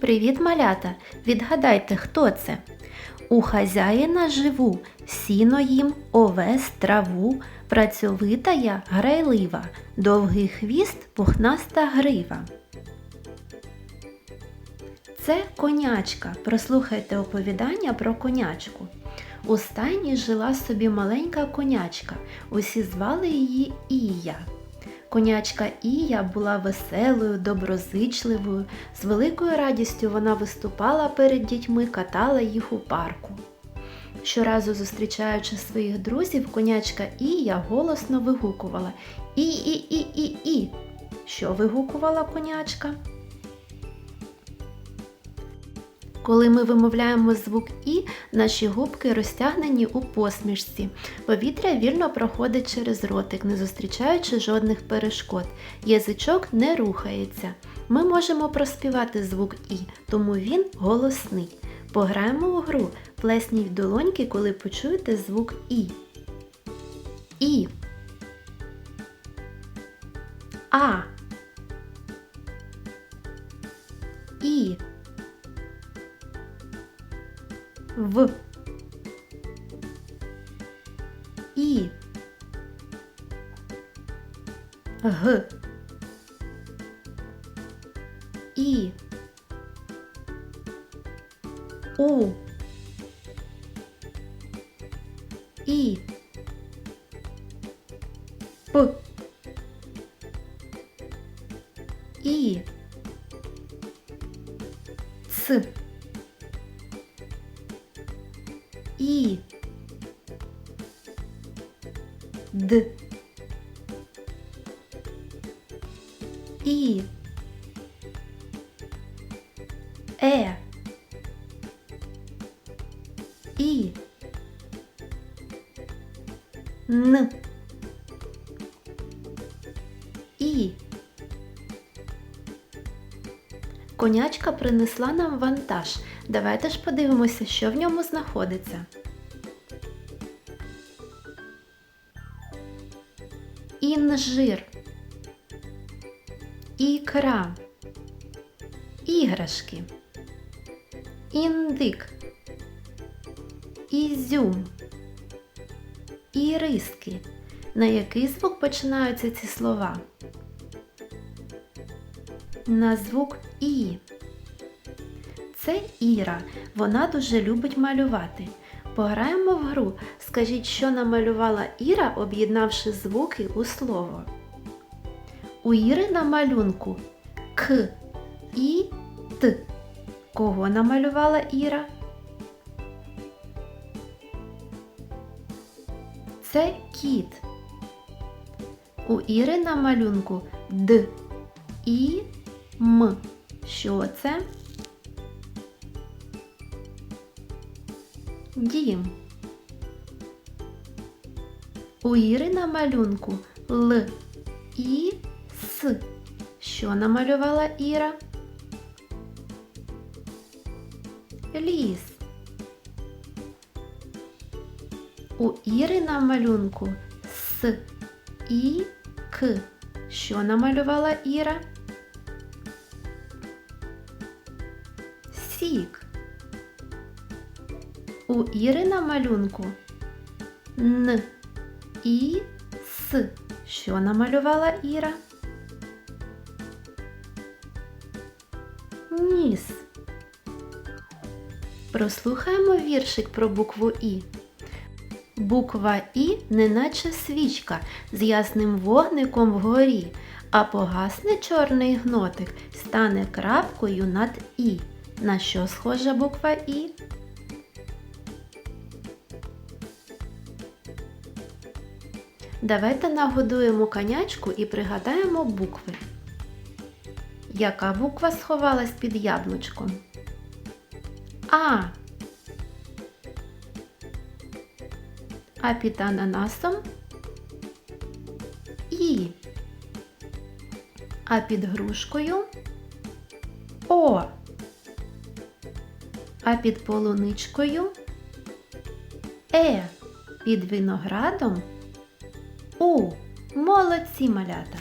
Привіт, малята! Відгадайте, хто це? У хазяїна живу, сіно їм, овес, траву, працьовита я, грайлива, довгий хвіст, пухнаста грива. Це конячка. Прослухайте оповідання про конячку. У стайні жила собі маленька конячка. Усі звали її Ія. Конячка Ія була веселою, доброзичливою. З великою радістю вона виступала перед дітьми, катала їх у парку. Щоразу зустрічаючи своїх друзів, конячка Ія голосно вигукувала І-і-і-і-і. Що вигукувала конячка? Коли ми вимовляємо звук І, наші губки розтягнені у посмішці. Повітря вільно проходить через ротик, не зустрічаючи жодних перешкод. Язичок не рухається. Ми можемо проспівати звук І, тому він голосний. Пограємо у гру. Плесніть долоньки, коли почуєте звук І. І. А. І. В. І. Г. І. У. І. П. І. Ц. І. Д. І. Е. І. Н. Конячка принесла нам вантаж. Давайте ж подивимося, що в ньому знаходиться. Інжир. Ікра. Іграшки. Індик. Ізюм. Іриски. На який звук починаються ці слова? На звук І. Це Іра. Вона дуже любить малювати. Пограємо в гру. Скажіть, що намалювала Іра, об'єднавши звуки у слово. У Іри на малюнку К, І, Т. Кого намалювала Іра? Це кіт. У Іри на малюнку Д, І, М. Що це? Дім. У Іри на малюнку Л, І, С. Що намалювала Іра? Ліс. У Іри на малюнку С, І, К. Що намалювала Іра? Сік. У Іри на малюнку Н, І, С. Що намалювала Іра? Ніс. Прослухаємо віршик про букву І. Буква І неначе свічка з ясним вогником вгорі, а погасне чорний гнотик, стане крапкою над І. На що схожа буква І? Давайте нагодуємо конячку і пригадаємо букви. Яка буква сховалась під яблучком? А. А під ананасом І. А під грушкою О. А під полуничкою Е. Під виноградом У. Молодці малята!